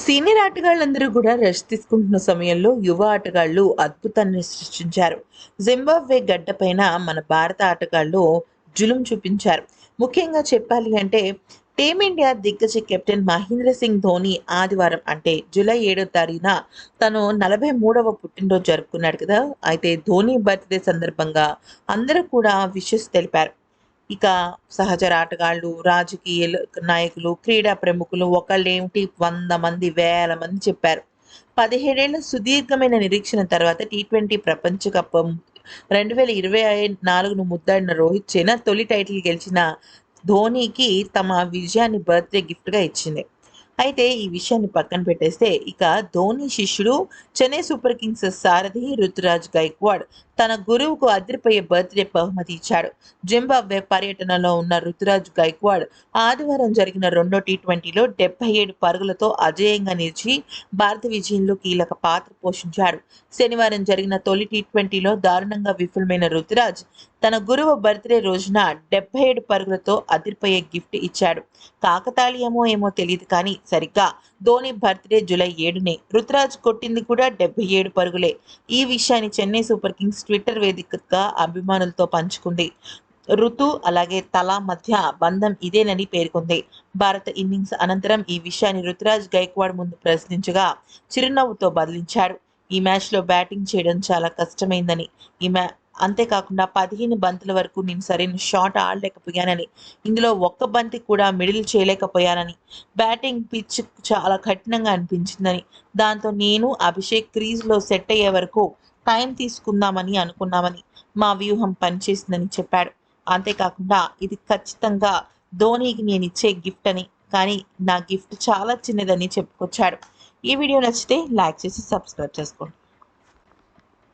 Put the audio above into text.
Senior ఆటగాళ్ళందరూ కూడా rest తీసుకుంటున్న సమయంలో యువ ఆటగాళ్ళు అద్భుతాన్ని సృష్టించారు. జింబాబ్వే గడ్డపైన మన భారత ఆటగాళ్ళు జులుం చూపించారు. ముఖ్యంగా చెప్పాలి అంటే టీమిండియా దిగ్గజ కెప్టెన్ మహేంద్ర సింగ్ ధోని ఆదివారం అంటే జూలై ఏడో తారీఖున తను నలభై మూడవ పుట్టినరోజు జరుపుకున్నాడు కదా. అయితే ధోని బర్త్డే సందర్భంగా అందరూ కూడా విషెస్ తెలిపారు. ఇక సహచర ఆటగాళ్ళు రాజకీయ నాయకులు క్రీడా ప్రముఖులు ఒకళ్ళేమిటి వంద మంది వేల మంది చెప్పారు. పదిహేడేళ్ళ సుదీర్ఘమైన నిరీక్షణ తర్వాత టీ ట్వంటీ ప్రపంచ కప్ రెండు వేల ఇరవై నాలుగును ముద్దాడిన రోహిత్ చైనా తొలి టైటిల్ గెలిచిన ధోనీకి తమ విజయాన్ని బర్త్డే గిఫ్ట్గా ఇచ్చింది. అయితే ఈ విషయాన్ని పక్కన పెట్టేస్తే ఇక ధోని శిష్యుడు చెన్నై సూపర్ కింగ్స్ సారథి రుతురాజ్ గైక్వాడ్ తన గురువుకు అదిరిపోయే బర్త్డే బహుమతి ఇచ్చాడు. జింబాబ్వే పర్యటనలో ఉన్న రుతురాజ్ గైక్వాడ్ ఆదివారం జరిగిన రెండో టీ ట్వంటీలో డెబ్బై ఏడు పరుగులతో అజేయంగా నిలిచి భారత విజయంలో కీలక పాత్ర పోషించాడు. శనివారం జరిగిన తొలి టీ ట్వంటీలో దారుణంగా విఫలమైన రుతురాజ్ తన గురువు బర్త్డే రోజున డెబ్బై ఏడు పరుగులతో అదిరిపోయే గిఫ్ట్ ఇచ్చాడు. కాకతాళీయమో ఏమో తెలియదు కానీ సరిగ్గా. ధోని బర్త్డే జూలై ఏడునే. రుతురాజ్ కొట్టింది కూడా డెబ్బై ఏడు పరుగులే. ఈ విషయాన్ని చెన్నై సూపర్ కింగ్స్ ట్విట్టర్ వేదికగా అభిమానులతో పంచుకుంది. ఋతు అలాగే తలా మధ్య బంధం ఇదేనని పేర్కొంది. భారత ఇన్నింగ్స్ అనంతరం ఈ విషయాన్ని రుతురాజ్ గైక్వాడ్ ముందు ప్రశ్నించగా చిరునవ్వుతో బదిలించాడు. ఈ మ్యాచ్లో బ్యాటింగ్ చేయడం చాలా కష్టమైందని. ఈ మ్యా అంతేకాకుండా పదిహేను బంతుల వరకు నేను సరైన షాట్ ఆడలేకపోయానని ఇందులో ఒక్క బంతి కూడా మిడిల్ చేయలేకపోయానని బ్యాటింగ్ పిచ్ చాలా కఠినంగా అనిపించిందని దాంతో నేను అభిషేక్ క్రీజ్లో సెట్ అయ్యే వరకు టైం తీసుకుందామని అనుకున్నామని మా వ్యూహం పనిచేసిందని చెప్పాడు. అంతేకాకుండా ఇది ఖచ్చితంగా ధోనీకి నేను ఇచ్చే గిఫ్ట్ అని కానీ నా గిఫ్ట్ చాలా చిన్నదని చెప్పుకొచ్చాడు. ఈ వీడియో నచ్చితే లైక్ చేసి సబ్స్క్రైబ్ చేసుకోండి.